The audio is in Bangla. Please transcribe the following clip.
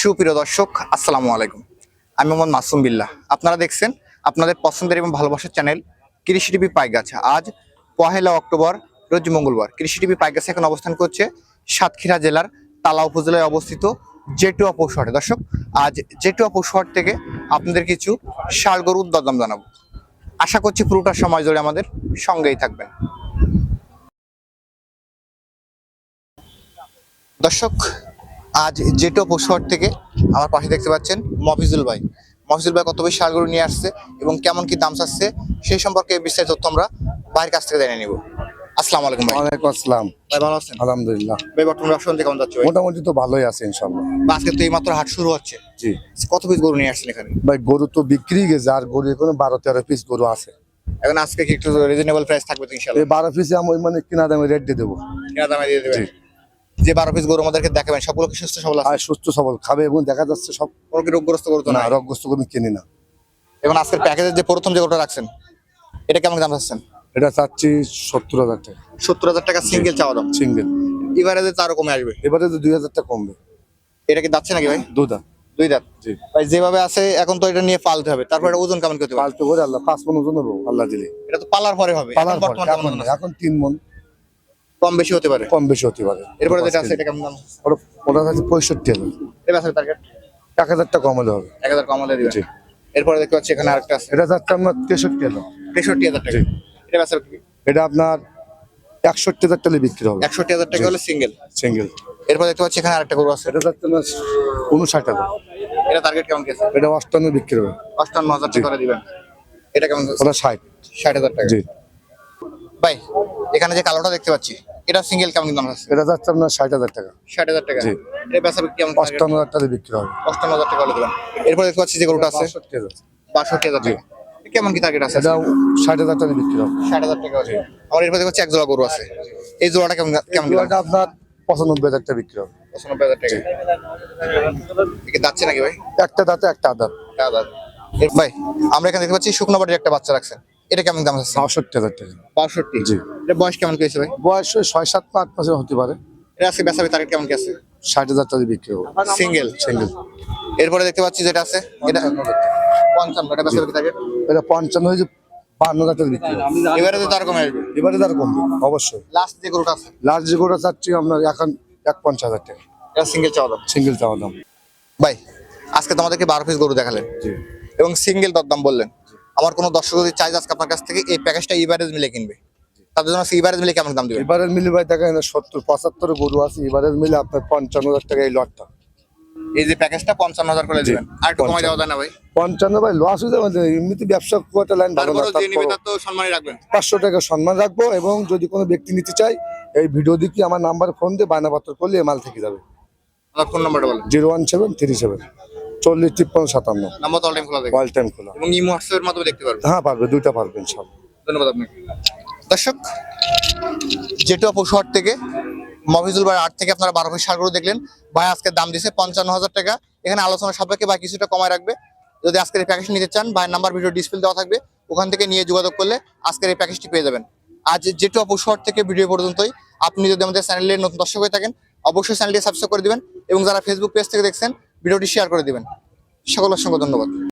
সুপ্রিয় দর্শক, আসসালামু আলাইকুম। আমি মোহাম্মদ মাসুম বিল্লাহ। আপনারা দেখছেন আপনাদের পছন্দের এবং ভালোবাসার চ্যানেল কৃষি টিভি পাইগাছা আজ পহেলা অক্টোবর, রোজ মঙ্গলবার। কৃষি টিভি পাইগাছা এখন অবস্থান করছে সাতক্ষীরা জেলার তালা উপজেলায় অবস্থিত জেটুয়া পৌষহাটে দর্শক, আজ জেটুয়া পৌষহাট থেকে আপনাদের কিছু ষাড় গরুর দরদাম জানাব। আশা করছি পুরোটা সময় জুড়ে আমাদের সঙ্গেই থাকবেন। দর্শক আজ জেটো পশুহাট থেকে আমার পাশে দেখতে পাচ্ছেন মফিজুল ভাই। মফিজুল ভাই কত বেশি সারগরু নিয়ে আসছে এবং কেমন কি দাম চাচ্ছে সেই সম্পর্কে বিস্তারিত তথ্য আমরা ভাইয়ের কাছ থেকে জেনে নিব। আসসালামু আলাইকুম ভাই। ওয়ালাইকুম আসসালাম। ভাই ভালো আছেন? আলহামদুলিল্লাহ। ভাই বর্তমান ব্যবসা কেমন যাচ্ছে ভাই? মোটামুটি তো ভালোই আছে আজকে তো এই মাত্র হাট শুরু হচ্ছে। জি। কত পিস গরু নিয়ে আসছেন এখানে? ভাই গরু তো বিক্রি গেছে আর গরু এখানে বারো তেরো পিস গরু আছে। এখন আজকে কি একটু রিজনেবল প্রাইস থাকবে তো ইনশাআল্লাহ? বারো পিসে আমি মানে কিনা দামে রেট দিয়ে দেবো। কেনা দামে দিয়ে দেবেন। যে বারো পিস গরু আমাদেরকে দেখাবেন সবগুলো কি সুস্থ সবল আছে? সুস্থ সবল খাবে এবং দেখা যাচ্ছে সব কোনো কি রোগগ্রস্ত গরু তো না রগগ্রস্ত গরু কিনি না। এখন আজকের প্যাকেজের যে প্রথম যে গরুটা রাখছেন এটা কেমন দাম চাচ্ছেন? এটা চাচ্ছি সত্তর হাজার টাকা। সত্তর হাজার টাকা সিঙ্গেল চাওয়া দাম? সিঙ্গেল এবারে যে তারও কমে আসবে? এবারে তো দুই হাজার টাকা কমবে। এটা কি যাচ্ছে নাকি ভাই? দুধা দুই দাঁত? জি। ভাই যেভাবে আছে এখন তো এটা নিয়ে পালতে হবে। তারপর এটা ওজন কেমন করতে পারবে পাল্টে করে আল্লাহ পাঁচ মন ওজন নেব আল্লাহ দিলে। এটা তো পালার পরে হবে। পালার পর? এখন তিন মন। কম বেশি হতে পারে? কম বেশি হতে পারে। এরপরে যেটা আছে এটা কেমন দাম? ওটা ওটা আছে পঁয়ষট্টি হাজার। এটা আছে টার্গেট এক হাজার টাকা কমালে হবে। এক হাজার কম হলে দিবেন। জি। এরপরে দেখতে পাচ্ছি এখানে আরেকটা আছে। এটা যাচ্ছে আপনার তেষট্টি হাজার। তেষট্টি হাজার টাকা। এটা আছে এটা আপনার একষট্টি হাজার টাকা বিক্রি হবে। একষট্টি হাজার টাকা হলে সিঙ্গেল সিঙ্গেল এরপর দেখতে পাচ্ছি এখানে আরেকটা গরু আছে। এটা যাচ্ছে না উনষাট হাজার। এটা টার্গেট কেমন গেছে এটা অষ্টান্ন বিক্রি হবে। অষ্টান্ন হাজার টাকা করে দিবেন। এটা কেমন? ওটা ষাট। ষাট হাজার টাকা। জি। ভাই এখানে যে কালোটা দেখতে পাচ্ছি এটা সিঙ্গেল কেমন দাম আছে? এটা যাচ্ছে আপনার ষাট হাজার টাকা। ষাট হাজার টাকা। জি। এটা বেচা কেমন? অষ্টান্ন হাজার টাকা বিক্রি হবে। অষ্টান্ন হাজার টাকা হলে দেবেন। এরপর দেখতে পাচ্ছি যে গরুটা আছে। বাষট্টি হাজার টাকা। কেমন কি টার্গেট আছে? এটা ষাট হাজার টাকা বিক্রি হবে। ষাট হাজার টাকা আছে আমার এরপর দেখতে পাচ্ছি এক জোড়া গরু আছে। এই জোড়াটা কেমন কেমন? এটা আপনার পঁচানব্বই হাজার টাকা বিক্রি হবে। পঁচানব্বই হাজার টাকা। যাচ্ছে নাকি ভাই? একটা দাঁতে একটা আদার ভাই আমরা এখানে দেখতে পাচ্ছি শুকনো বাড়ির একটা বাচ্চা রাখছেন এটা কেমন দাম আছে? বাষট্টি হাজার টাকা। বাষট্টি। জি। এটা বয়স কেমন কি ভাই বয়স ছয় সাত আট মাসের হতে পারে। এটা আজকে বেচা টার্গেট কেমন কি আছে? ষাট হাজার টাকা বিক্রি হবে। সিঙ্গেল সিঙ্গেল এরপরে দেখতে পাচ্ছি যেটা আছে এটা পঞ্চান্ন এটা বেচা টার্গেট এটা পঞ্চান্ন হয়েছে বান্ন হাজার টাকা বিক্রি হবে। এবারে তো তার কমে আসবে। এবারে তার কমবে অবশ্যই। লাস্ট যে গরুটা আছে? লার্জ যে চাচ্ছি আপনার এখন এক পঞ্চাশ হাজার টাকা। এটা সিঙ্গেল চাওয়া দাম? সিঙ্গেল চাওয়া দাম। ভাই আজকে তো আমাদেরকে বারো পিস গরু দেখালেন। এবং সিঙ্গেল দরদাম বললেন। আমার কোনো দর্শক যদি চাই আজকে আপনার কাছ থেকে এই প্যাকেজটা ইভারেজ মিলে কিনবে তাদের জন্য ইভারেজ মিলে কেমন দাম মিলে ভাই দেখেন সত্তর পঁচাত্তর গরু আছে মিলে আপনার পঞ্চান্ন হাজার টাকা এই লটটা। এই যে প্যাকেজটা পঞ্চান্ন হাজার করে দিবেন আর একটু কমাই দেওয়া যায় না ভাই? পঞ্চান্ন ভাই লস হয়ে যাবে এমনিতে ব্যবসা লাইন ভালো না তো সম্মানই রাখবেন। পাঁচশো টাকা সম্মান রাখব এবং যদি কোনো ব্যক্তি নিতে চাই এই ভিডিও দিকে আমার নাম্বার ফোন দিয়ে বায়নাপত্র করলে এ মাল থেকে যাবে। আমার ফোন নাম্বারটা বলেন। Zero one seven three seven. চল্লিশ তিপ্পান্ন সাতান্ন। নাম্বার তো অল টাইম খোলা থাকে ওয়াল টাইম খোলা। এবং ইমো হোয়াটসঅ্যাপের মাধ্যমে দেখতে পারবেন হ্যাঁ পারবে দুইটা পারবেন সব ধন্যবাদ আপনাকে। দর্শক জেটুয়া পশুহাট থেকে মফিজুল ভাই আট থেকে আপনারা বারো পিস সারগুলো দেখলেন। ভাই আজকে দাম দিছে পঞ্চান্ন হাজার টাকা। এখানে আলোচনা সাপেক্ষে বা কিছুটা কমায় রাখবে। যদি আজকের এই প্যাকেজ নিতে চান ভাইয়ের নাম্বার ভিডিও ডিসপ্লে দেওয়া থাকবে। ওখান থেকে নিয়ে যোগাযোগ করলে আজকের এই প্যাকেজটি পেয়ে যাবেন। আজ জেটুয়া পশুহাট থেকে ভিডিও পর্যন্তই। আপনি যদি আমাদের চ্যানেলের নতুন দর্শক হয়ে থাকেন অবশ্যই চ্যানেলটি সাবস্ক্রাইব করে দিবেন। এবং যারা ফেসবুক পেজ থেকে দেখছেন ভিডিওটি শেয়ার করে দিবেন। সকল অসংখ্য ধন্যবাদ।